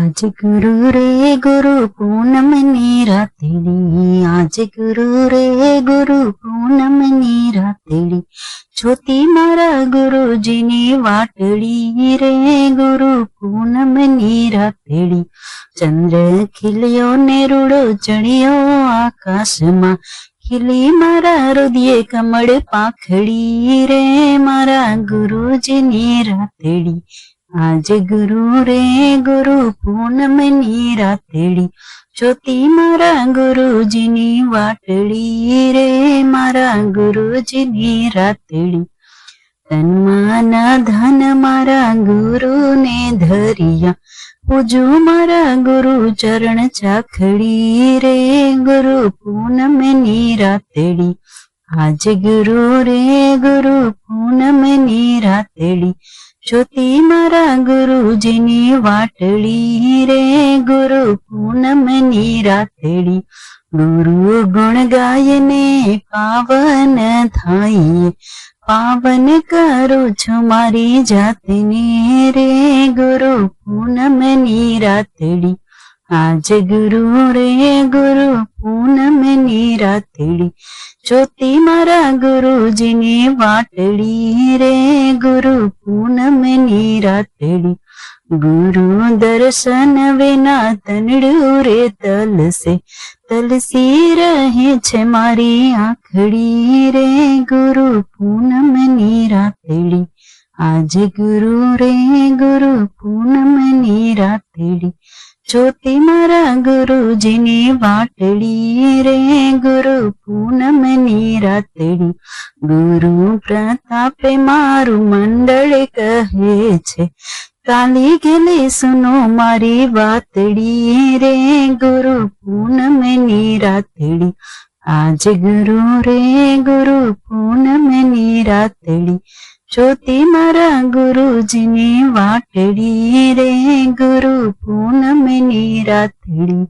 આજ ગુરુ રે ગુરુ પૂનમની રાતડી આજ ગુરુ રે ગુરુ પૂનમની રાતડી જ્યોતિ મારા ગુરુજીની વાટડી રે ગુરુ પૂનમની રાતડી ચંદ્ર ખીલ્યો ને ચણ્યો આકાશમાં. ખીલી મારા હૃદય કમળ પાંખડી રે મારા ગુરુજીની રાતડી આજ ગુરુ રે ગુરુ પૂનમની રાતડી. જ્યોતિ મારા ગુરુજીની વાટડી રે મારા ગુરુજીની રાતડી. તન્માના ધન મારા ગુરુને ધરિયા. પૂજુ મારા ગુરુ ચરણ ચાખડી રે ગુરુ પૂનમની રાતડી. આજ ગુરુ રે ગુરુ પૂનમની રાતડી. જ્યોતિ મારા ગુરુજીની વાટડી રે ગુરુ પૂનમની રાતડી ગુરુ ગુણ ગાયને પાવન થાય પાવન કરું છું મારી જાતને રે ગુરુ પૂનમની રાતડી આજ ગુરુ રે ગુરુ પૂનમની રાતડી જ્યોતિ મારા ગુરુજીની વાટડી રે. ગુરુ પૂનમની રાતડી ગુરુ દર્શન વિના તનડું રે તલસે. તલસી રહે છે મારી આખડી રે. ગુરુ પૂનમની રાતડી આજ ગુરુ રે, ગુરુ પૂનમની રાતડી. જ્યોતિ મારા ગુરુજીની વાટડી રે, ગુરુ પૂનમની રાતડી. ગુરુ પ્રતાપે મારું મંડળ કહે છે, કાલી ગેલી સુનો મારી વાતડી રે, ગુરુ પૂનમની રાતડી. આજ ગુરુ રે, ગુરુ પૂનમની રાતડી. જ્યોતિ મારા ગુરુજીની વાટડી રે ગુરુ પૂનમની રાતડી